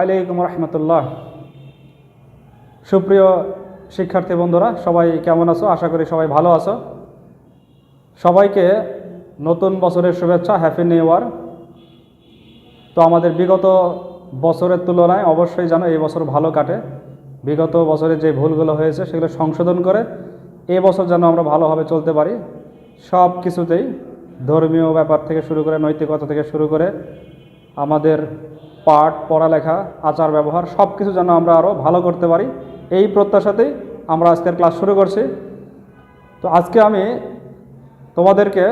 আলাইকুম রহমতুল্লাহ। সুপ্রিয় শিক্ষার্থী বন্ধুরা, সবাই কেমন আছো? আশা করি সবাই ভালো আছো। সবাইকে নতুন বছরের শুভেচ্ছা হ্যাপি নিউ ইয়ার তো আমাদের বিগত বছরের তুলনায় অবশ্যই যেন এই বছর ভালো কাটে। বিগত বছরে যে ভুলগুলো হয়েছে, সেগুলো সংশোধন করে এই বছর যেন আমরা ভালোভাবে চলতে পারি। সব কিছুতেই ধর্মীয় ব্যাপার থেকে শুরু করে নৈতিকতা থেকে শুরু করে আমাদের পাঠ, পড়ালেখা, আচার, ব্যবহার সব কিছু যেন আমরা আরও ভালো করতে পারি, এই প্রত্যাশাতেই আমরা আজকের ক্লাস শুরু করছি। তো আজকে আমি তোমাদেরকে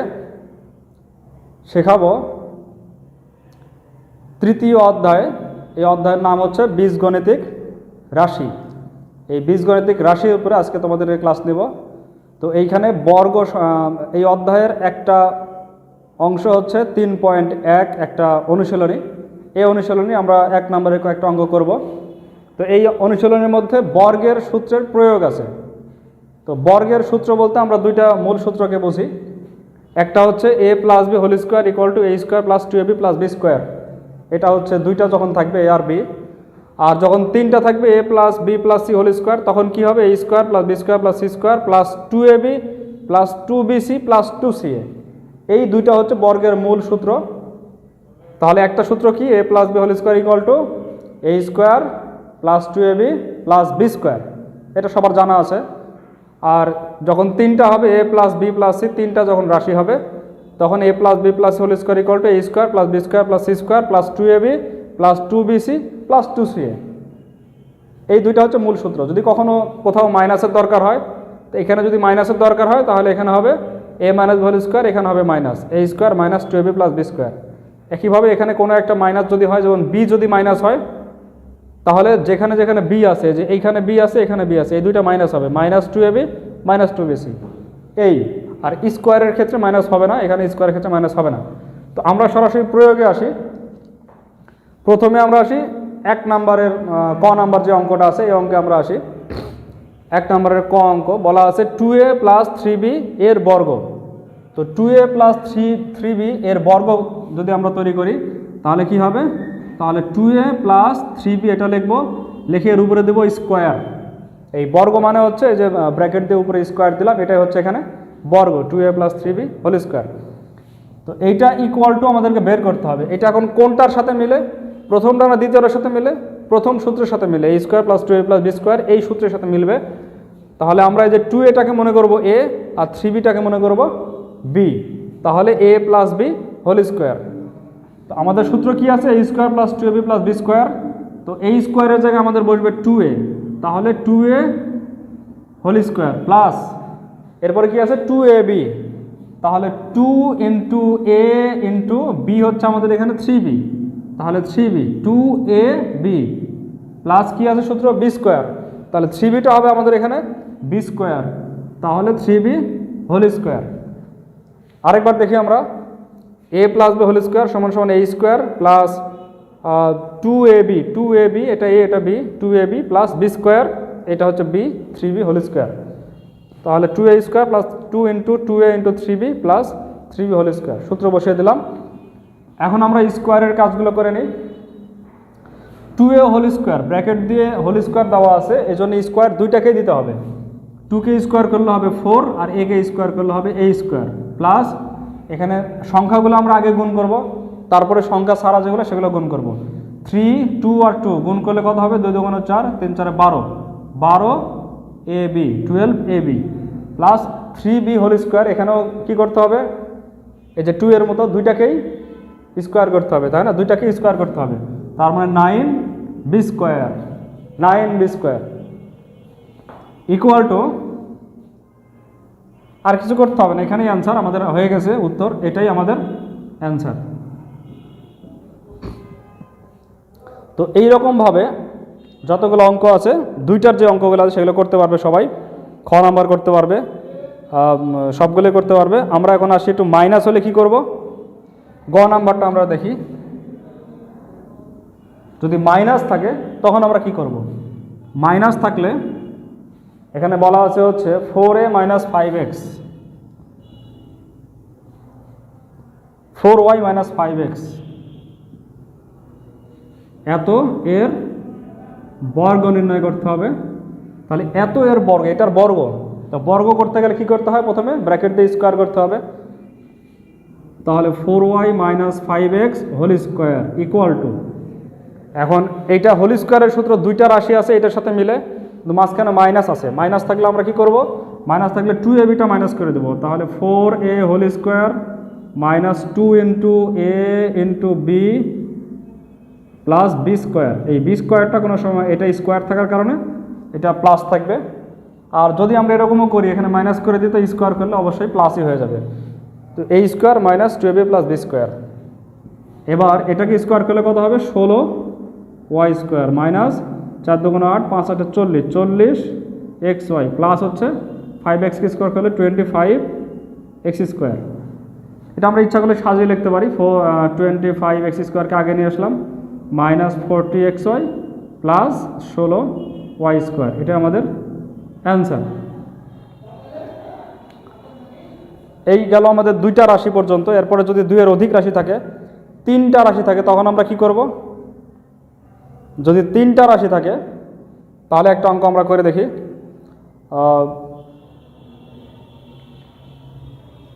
শেখাবো তৃতীয় অধ্যায়। এই অধ্যায়ের নাম হচ্ছে বীজগণিতিক রাশি। এই বীজগণিতিক রাশির উপরে আজকে তোমাদের ক্লাস নেব। তো এইখানে বর্গ এই অধ্যায়ের একটা অংশ হচ্ছে তিন পয়েন্ট এক একটা অনুশীলনী। এই অনুশীলনী আমরা এক নম্বরে কয়েকটা অঙ্গ করব। তো এই অনুশীলনের মধ্যে বর্গের সূত্রের প্রয়োগ আছে। তো বর্গের সূত্র বলতে আমরা দুইটা মূল সূত্রকে বুঝি। একটা হচ্ছে A plus B whole square equal to A square plus two A B plus B square এটা হচ্ছে দুইটা যখন থাকবে এ আর বি আর যখন তিনটা থাকবে A plus B plus C whole square তখন কি হবে? A square plus B square plus C square plus two A B plus two B C plus two C A এই দুইটা হচ্ছে বর্গের মূল সূত্র। তাহলে একটা সূত্র কি? A plus B whole square equal to A square plus two A B plus B square এটা সবার জানা আছে। আর যখন তিনটা হবে A plus B plus C তিনটা যখন রাশি হবে, তখন A plus B plus whole square equal to A square plus B square plus C square plus two A B plus two B C plus two C A এই দুইটা হচ্ছে মূল সূত্র। যদি কখনো কোথাও মাইনাসের দরকার হয়, তো এখানে যদি মাইনাসের দরকার হয়, তাহলে এখানে হবে এ মাইনাস হোল স্কোয়ার এখানে হবে minus A square minus two A B plus B square একইভাবে এখানে কোনো একটা মাইনাস যদি হয়, যেমন বি যদি মাইনাস হয়, তাহলে যেখানে যেখানে বি আছে, যে এইখানে বি আছে, এখানে বি আছে, এই দুইটা মাইনাস হবে। Minus two A B minus two B C এই, আর স্কোয়ারের ক্ষেত্রে মাইনাস হবে না, এখানে স্কোয়ারের ক্ষেত্রে মাইনাস হবে না। তো আমরা সরাসরি প্রয়োগে আসি। প্রথমে আমরা আসি এক নাম্বারের ক নাম্বার যে অঙ্কটা আছে, এই অঙ্কে আমরা আসি। এক নম্বরের ক অঙ্ক, বলা আছে two A plus three B এর বর্গ। তো two A plus three three B এর বর্গ যদি আমরা তৈরি করি, তাহলে কি হবে? তাহলে two A plus three B এটা লিখব, লিখে এর উপরে দেবো স্কোয়ার এই বর্গ মানে হচ্ছে যে ব্র্যাকেট দিয়ে উপরে স্কোয়ার দিলাম, এটাই হচ্ছে এখানে বর্গ two A plus three B whole square তো এইটা ইকুয়াল টু আমাদেরকে বের করতে হবে। এটা এখন কোনটার সাথে মিলে? প্রথমটা না দ্বিতীয়টার সাথে মিলে? প্রথম সূত্রের সাথে মিলে A square plus two A plus B square এই সূত্রের সাথে মিলবে। তাহলে আমরা এই যে টু এটাকে মনে করব এ আর থ্রি বিটাকে মনে করব বি তাহলে A plus B whole square তো আমাদের সূত্র কি আছে? A square plus two A B plus B square তো এই স্কোয়ারের জায়গায় আমাদের বসবে টু এ তাহলে two A whole square plus এরপরে কি আছে? টু এ বি তাহলে two into A into B হচ্ছে আমাদের এখানে থ্রি বি তাহলে three B two A B plus কী আছে সূত্র? বি স্কোয়ার তাহলে থ্রি বিটা হবে আমাদের এখানে বি স্কোয়ার তাহলে থ্রি বি হোল স্কোয়ার আরেকবার দেখি আমরা। A plus B whole square সমান সমান A square plus two A B two A B এটা এ এটা B two A B plus B square এটা হচ্ছে B three B whole square তাহলে two A square plus two into two A into three B plus three B whole square সূত্র বসিয়ে দিলাম। এখন আমরা স্কোয়ারের কাজগুলো করে নিই। Two A whole square bracket দিয়ে হোল স্কোয়ার দেওয়া আছে এই জন্য স্কোয়ার দুইটাকেই দিতে হবে। টুকে স্কোয়ার করলে হবে ফোর আর এ কে স্কোয়ার করলে হবে এ স্কোয়ার প্লাস এখানে সংখ্যাগুলো আমরা আগে গুণ করব, তারপরে সংখ্যা ছাড়া যেগুলো সেগুলো গুণ করব। থ্রি টু আর টু গুণ করলে কত হবে? দুই দুগুণ চার, তিন চারে বারো। বারো A B twelve A B plus three B whole square এখানেও কী করতে হবে? এই যে টু এর মতো দুইটাকেই স্কোয়ার করতে হবে, তাই না? দুইটাকেই স্কোয়ার করতে হবে। তার মানে nine B square, nine B square equal to আর কিছু করতে হবে না। এখানেই অ্যান্সার আমাদের হয়ে গেছে উত্তর, এটাই আমাদের অ্যান্সার তো এই রকমভাবে যতগুলো অঙ্ক আছে, দুইটার যে অঙ্কগুলো আছে, সেগুলো করতে পারবে সবাই। খ নাম্বার করতে পারবে সবগুলোই করতে পারবে। আমরা এখন আসি একটু মাইনাস হলে কি করব? গ নাম্বারটা আমরা দেখি। যদি মাইনাস থাকে, তখন আমরা কি করব? মাইনাস থাকলে, এখানে বলা আছে হচ্ছে four A minus five X four Y minus five X এত এর বর্গ নির্ণয় করতে হবে। তাহলে এত এর বর্গ, এটার বর্গ। তো বর্গ করতে গেলে কি করতে হয় প্রথমে? ব্র্যাকেট দিয়ে স্কোয়ার করতে হবে। তাহলে four Y minus five X whole square equal to এখন এইটা হোল স্কোয়ারের সূত্র দুইটা রাশি আছে, এটার সাথে মিলে। কিন্তু মাঝখানে মাইনাস আছে। মাইনাস থাকলে আমরা কি করব? মাইনাস থাকলে টু এ বিটা মাইনাস করে দেবো। তাহলে four A whole square minus two into A into B plus B square এই বি স্কোয়ারটা কোনো সময় এটা স্কোয়ার থাকার কারণে এটা প্লাস থাকবে। আর যদি আমরা এরকমও করি, এখানে মাইনাস করে দিই, তো স্কোয়ার করলে অবশ্যই প্লাসই হয়ে যাবে। তো এই square minus two B plus B square এবার এটাকে স্কোয়ার করলে কত হবে? ষোলো ওয়াই স্কোয়ার মাইনাস চার দুগুণ আট, পাঁচ আটে চল্লিশ চল্লিশ এক্স ওয়াই প্লাস হচ্ছে ফাইভ এক্সকে স্কোয়ার করলে টোয়েন্টি ফাইভ এক্স স্কোয়ার এটা আমরা ইচ্ছা করলে সাজিয়ে লিখতে পারি। ফোর টোয়েন্টি ফাইভ এক্স স্কোয়ারকে আগে নিয়ে আসলাম। Minus forty X Y plus ষোলো ওয়াই স্কোয়ার এটা আমাদের অ্যান্সার এই গেল আমাদের দুইটা রাশি পর্যন্ত, এরপরে যদি দুইয়ের অধিক রাশি থাকে, তিনটা রাশি থাকে, তখন আমরা কি করব? যদি তিনটা রাশি থাকে, তাহলে একটা অঙ্ক আমরা করে দেখি।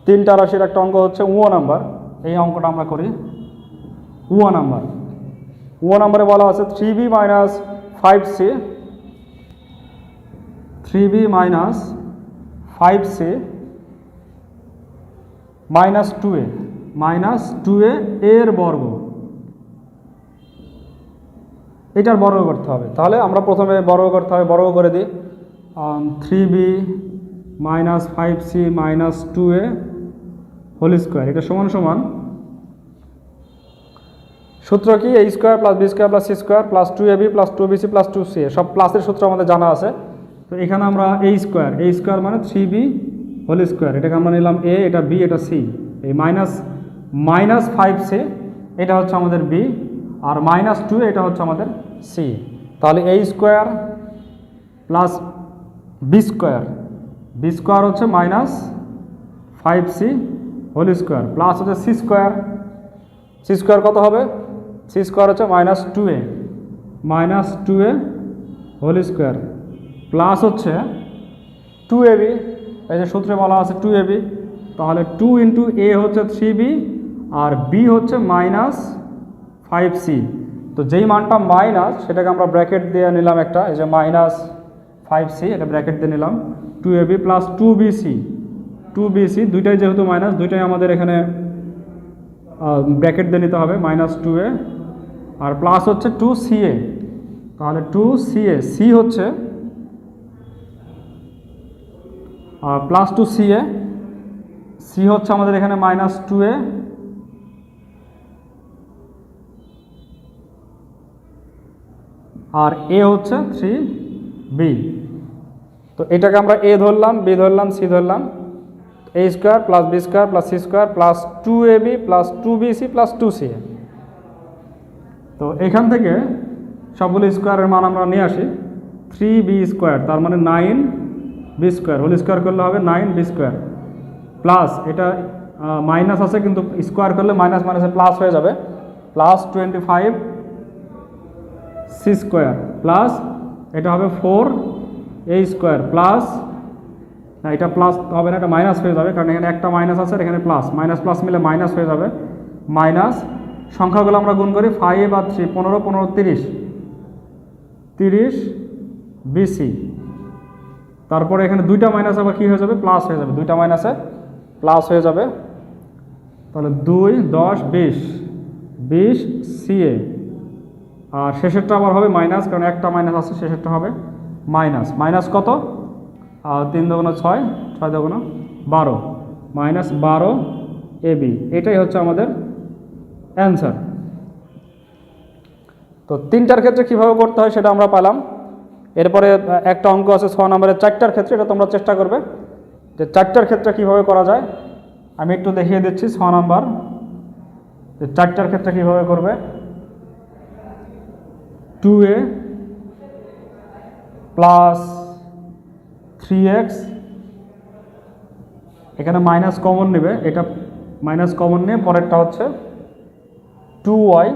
তিনটা রাশির একটা অঙ্ক হচ্ছে উও নাম্বার। এই অঙ্কটা আমরা করি। উও নাম্বার। উও নাম্বারে বলা আছে three B minus five C three B minus five C minus two A minus two A এর বর্গ। এটার বর্গ করতে হবে। তাহলে আমরা প্রথমে বর্গ করতে হবে, বর্গ করে দিই। Three B minus five C minus two A whole square, এটা সমান সমান। সূত্র কি? A square plus B square plus C square plus two A B plus two B C plus two C সব প্লাসের সূত্র আমাদের জানা আছে। তো এখানে আমরা এই স্কোয়ার এই স্কোয়ার মানে থ্রি বি হোল স্কোয়ার। এটাকে আমরা নিলাম এ এটা বি এটা সি এই মাইনাস মাইনাস ফাইভ সি এটা হচ্ছে আমাদের বি আর মাইনাস টু এটা হচ্ছে আমাদের সি তাহলে এই square plus B square B square হচ্ছে minus five C whole square. Plus হচ্ছে সি স্কোয়ার সি স্কোয়ার কত হবে? সি স্কোয়ার হচ্ছে minus two A minus two A whole square. Plus হচ্ছে টু এ বি এই যে সূত্রে বলা আছে টু এ বি তাহলে টু ইন্টু এ হচ্ছে থ্রি বি আর বি হচ্ছে মাইনাস ফাইভ সি তো যেই মানটা মাইনাস সেটাকে আমরা ব্র্যাকেট দিয়ে নিলাম একটা, এই যে মাইনাস ফাইভ সি এটা ব্র্যাকেট দিয়ে নিলাম। Two A B plus two B C two B C দুইটাই যেহেতু মাইনাস দুইটাই আমাদের এখানে ব্র্যাকেট দিয়ে নিতে হবে মাইনাস টু এ আর প্লাস হচ্ছে টু সি এ তাহলে টু সি এ সি হচ্ছে plus two C A C হচ্ছে আমাদের এখানে মাইনাস টু এ, আর এ হচ্ছে থ্রি বি তো এটাকে আমরা এ ধরলাম বি ধরলাম সি ধরলাম। A square plus B square plus C square plus two A B plus two B C plus two C A তো এখান থেকে সবগুলো স্কোয়ারের মান আমরা নিয়ে আসি। থ্রি বি স্কোয়ার তার মানে nine B square whole square করলে হবে নাইন বি স্কোয়ার প্লাস এটা মাইনাস আছে কিন্তু স্কোয়ার করলে মাইনাস মাইনাসে প্লাস হয়ে যাবে। Plus twenty five C square plus এটা হবে ফোর এ স্কোয়ার প্লাস না, এটা প্লাস হবে না, এটা মাইনাস হয়ে যাবে, কারণ এখানে একটা মাইনাস আছে এখানে প্লাস মাইনাস প্লাস মিলে মাইনাস হয়ে যাবে। মাইনাস সংখ্যাগুলো আমরা গুণ করি ফাইভ আর থ্রি পনেরো পনেরো, তিরিশ। তিরিশ বিসি তারপরে এখানে দুইটা মাইনাস আবার কী হয়ে যাবে? প্লাস হয়ে যাবে। দুইটা মাইনাসে প্লাস হয়ে যাবে। তাহলে দুই, দশ, বিশ। বিশ সিএ আর শেষেরটা আবার হবে মাইনাস কারণ একটা মাইনাস আছে, শেষেরটা হবে মাইনাস মাইনাস কত? আর তিন দোকানো ছয় ছয় দোকানো বারো। মাইনাস বারো এ বি এটাই হচ্ছে আমাদের অ্যান্সার তো তিনটার ক্ষেত্রে কীভাবে করতে হয় সেটা আমরা পেলাম। এরপরে একটা অঙ্ক আছে ছ নম্বরের, চারটার ক্ষেত্রে, এটা তোমরা চেষ্টা করবে। যে চারটার ক্ষেত্রে কীভাবে করা যায়, আমি একটু দেখিয়ে দিচ্ছি ছ নম্বর। যে চারটার ক্ষেত্রে কীভাবে করবে? Two A plus three X এখানে মাইনাস কমন নেবে, এটা মাইনাস কমন নিয়ে পরেরটা হচ্ছে two Y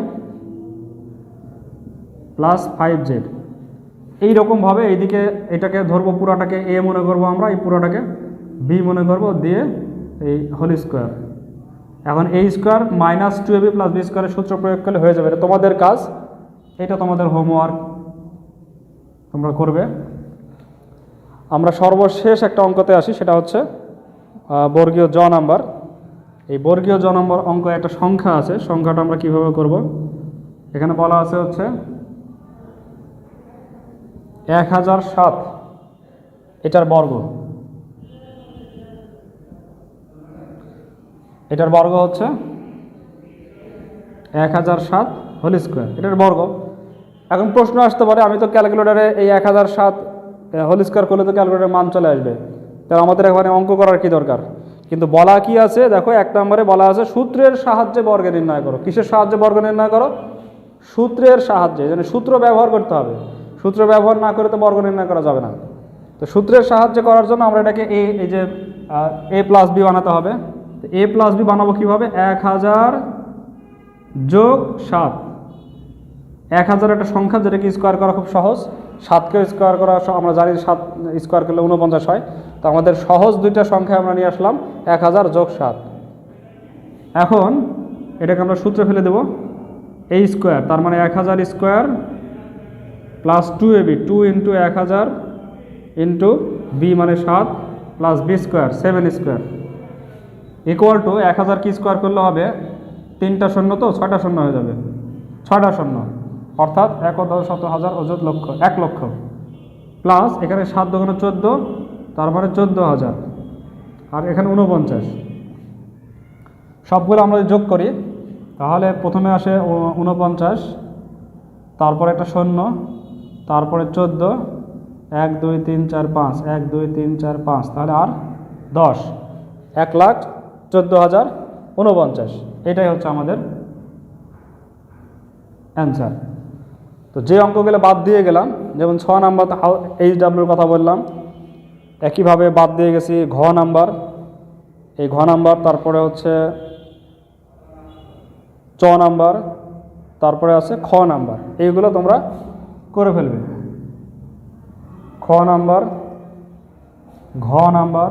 plus five Z এইরকমভাবে এইদিকে এটাকে ধরবো, পুরাটাকে এ মনে করব আমরা, এই পুরাটাকে বি মনে করব, দিয়ে এই হোল স্কোয়ার এখন এই square minus two A B plus B স্কোয়ারের সূত্র প্রয়োগ করলে হয়ে যাবে। এটা তোমাদের কাজ, এটা তোমাদের হোমওয়ার্ক তোমরা করবে। আমরা সর্বশেষ একটা অঙ্কতে আসি, সেটা হচ্ছে বর্গীয় জ নাম্বার। এই বর্গীয় জ নম্বর অঙ্ক একটা সংখ্যা আছে, সংখ্যাটা আমরা কীভাবে করব? এখানে বলা আছে হচ্ছে এক হাজার সাত। এটার বর্গ। এটার বর্গ হচ্ছে এক হাজার সাত হোল স্কোয়ার। এটার বর্গ। এখন প্রশ্ন আসতে পারে, আমি তো ক্যালকুলেটারে এই এক হাজার সাত হোল স্কোয়ার করলে তো ক্যালকুলেটারের মান চলে আসবে। তাহলে আমাদের এখানে অঙ্ক করার কি দরকার? কিন্তু বলা কি আছে? দেখো, এক নম্বরে বলা আছে, সূত্রের সাহায্যে বর্গ নির্ণয় করো। কিসের সাহায্যে বর্গ নির্ণয় করো? সূত্রের সাহায্যে মানে সূত্র ব্যবহার করতে হবে। সূত্র ব্যবহার না করে তো বর্গ নির্ণয় করা যাবে না। তো সূত্রের সাহায্যে করার জন্য আমরা এটাকে এ এই যে এ প্লাস বি বানাতে হবে। তো এ প্লাস বি বানাবো কীভাবে? এক হাজার যোগ সাত। এক হাজার একটা সংখ্যা যেটাকে স্কোয়ার করা খুব সহজ। সাতকে স্কোয়ার করা আমরা জানি সাত স্কোয়ার করলে উনপঞ্চাশ হয়। তো আমাদের সহজ দুইটা সংখ্যা আমরা নিয়ে আসলাম এক হাজার যোগ সাত। এখন এটাকে আমরা সূত্রে ফেলে দেব। এই স্কোয়ার তার মানে এক হাজার square plus two A B two into এক হাজার ইন্টু বি মানে সাত plus B square seven square equal to এক হাজার কি স্কোয়ার করলে হবে? তিনটা শূন্য তো ছয়টা শূন্য হয়ে যাবে। ছয়টা শূন্য। অর্থাৎ এক দশ শত হাজার অযুত লক্ষ, এক লক্ষ। প্লাস এখানে সাত দোকানে চোদ্দ, তার মানে চোদ্দ হাজার। আর এখানে উনপঞ্চাশ সবগুলো আমরা যোগ করি, তাহলে প্রথমে আসে উনপঞ্চাশ তারপরে একটা শূন্য তারপরে চোদ্দ, এক, দুই, তিন, চার, পাঁচ, এক, দুই, তিন, চার, পাঁচ, তাহলে আর দশ, এক লাখ চোদ্দ হাজার উনপঞ্চাশ এটাই হচ্ছে আমাদের অ্যান্সার তো যে অঙ্কগুলো বাদ দিয়ে গেলাম, যেমন ছ নাম্বার এইচ ডাব্লিউর কথা বললাম, একইভাবে বাদ দিয়ে গেছি ঘ নাম্বার, এই ঘ নাম্বার, তারপরে হচ্ছে চ নাম্বার, তারপরে আছে খ নাম্বার, এইগুলো তোমরা করে ফেলবে। খ নাম্বার, ঘ নাম্বার,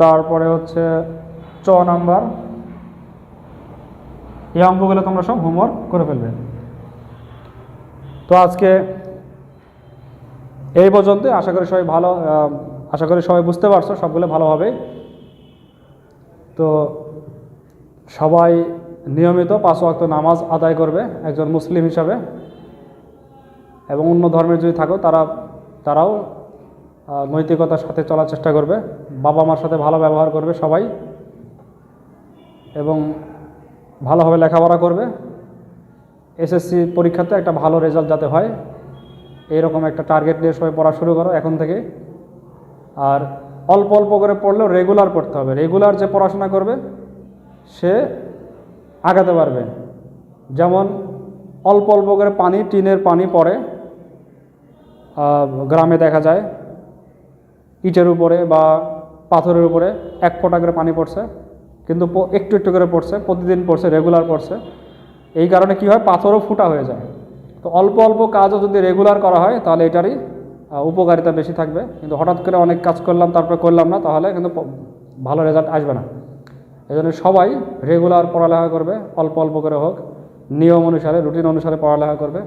তারপরে হচ্ছে চ নাম্বার। এই অঙ্কগুলো তোমরা সব হোমওয়ার্ক করে ফেলবে। তো আজকে এই পর্যন্ত, আশা করি সবাই ভালো আশা করি সবাই বুঝতে পারছ, সবগুলো ভালোভাবে তো সবাই নিয়মিত পাঁচ ওয়াক্ত নামাজ আদায় করবে একজন মুসলিম হিসাবে। এবং অন্য ধর্মের যদি থাকো, তারা, তারাও নৈতিকতার সাথে চলার চেষ্টা করবে। বাবা মার সাথে ভালো ব্যবহার করবে সবাই। এবং ভালোভাবে লেখাপড়া করবে। এসএসসি পরীক্ষাতে একটা ভালো রেজাল্ট যাতে হয়, এরকম একটা টার্গেট নিয়ে সবাই পড়া শুরু করো এখন থেকে। আর অল্প অল্প করে পড়লেও রেগুলার পড়তে হবে। রেগুলার যে পড়াশোনা করবে, সে আগাতে পারবে। যেমন অল্প অল্প করে পানি, টিনের পানি পড়ে গ্রামে দেখা যায়, ইটের উপরে বা পাথরের উপরে এক ফোঁটা করে পানি পড়ছে, কিন্তু একটু একটু করে পড়ছে, প্রতিদিন পড়ছে, রেগুলার পড়ছে। এই কারণে কি হয়? পাথরও ফুটা হয়ে যায়। তো অল্প অল্প কাজও যদি রেগুলার করা হয়, তাহলে এটারই উপকারিতা বেশি থাকবে। কিন্তু হঠাৎ করে অনেক কাজ করলাম, তারপরে করলাম না, তাহলে কিন্তু ভালো রেজাল্ট আসবে না। এই জন্য সবাই রেগুলার পড়ালেখা করবে, অল্প অল্প করে হোক, নিয়ম অনুসারে রুটিন অনুসারে পড়ালেখা করবে।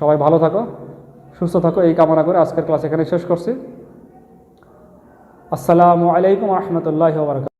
সবাই ভালো থাকো, সুস্থ থাকো, এই কামনা করে আজকের ক্লাস এখানে শেষ করছি। আসসালামু আলাইকুম রহমতুল্লাহ বারকাত